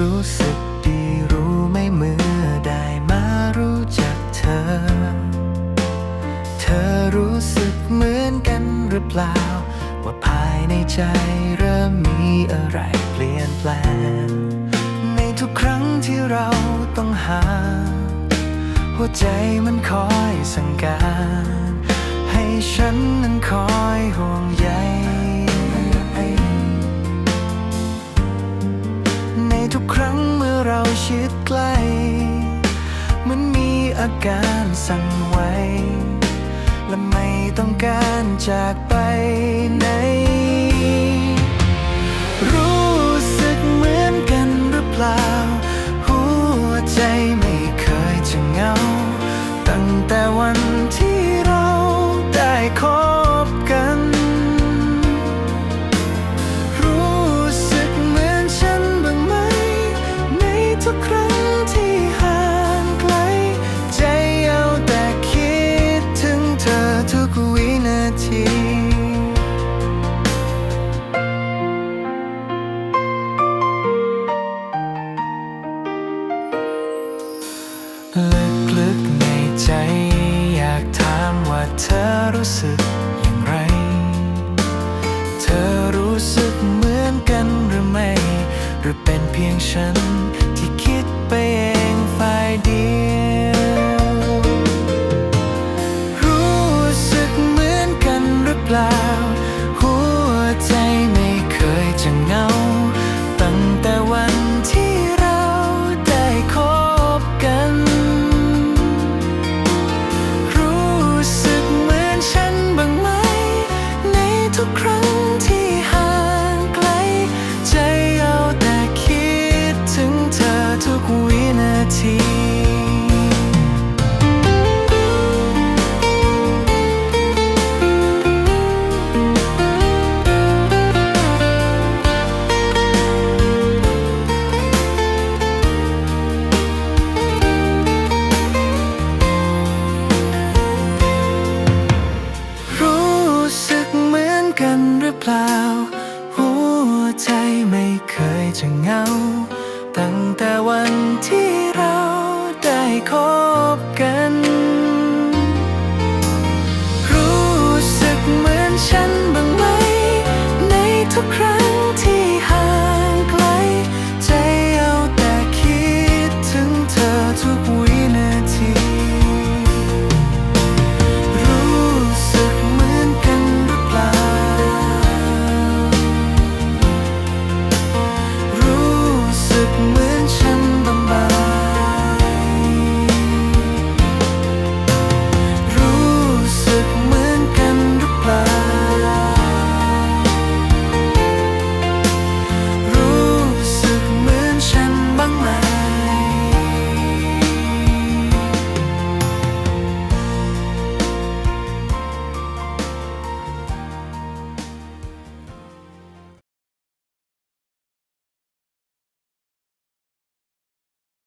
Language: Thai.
รู้สึกดีรู้ไม่เมื่อได้มารู้จักเธอ เธอรู้สึกเหมือนกันหรือเปล่า ว่าภายในใจเริ่มมีอะไรเปลี่ยนแปลง ในทุกครั้งที่เราต้องหา หัวใจมันคอยสั่งการ ชิดใกล้มันมีอาการสั่นไหวและไม่ต้องการจากไปไหน ลึกๆในใจ อยากถามว่าเธอรู้สึกอย่างไร เธอรู้สึกเหมือนกันหรือไม่ หรือเป็นเพียงฉันที่คิดไปเองฝ่ายเดียว รู้สึกเหมือนกันหรือเปล่า ทุกครั้งที่ห่างไกล ใจเอาแต่คิดถึงเธอทุกวินาที จะเงา ตั้งแต่วันที่เราได้คบ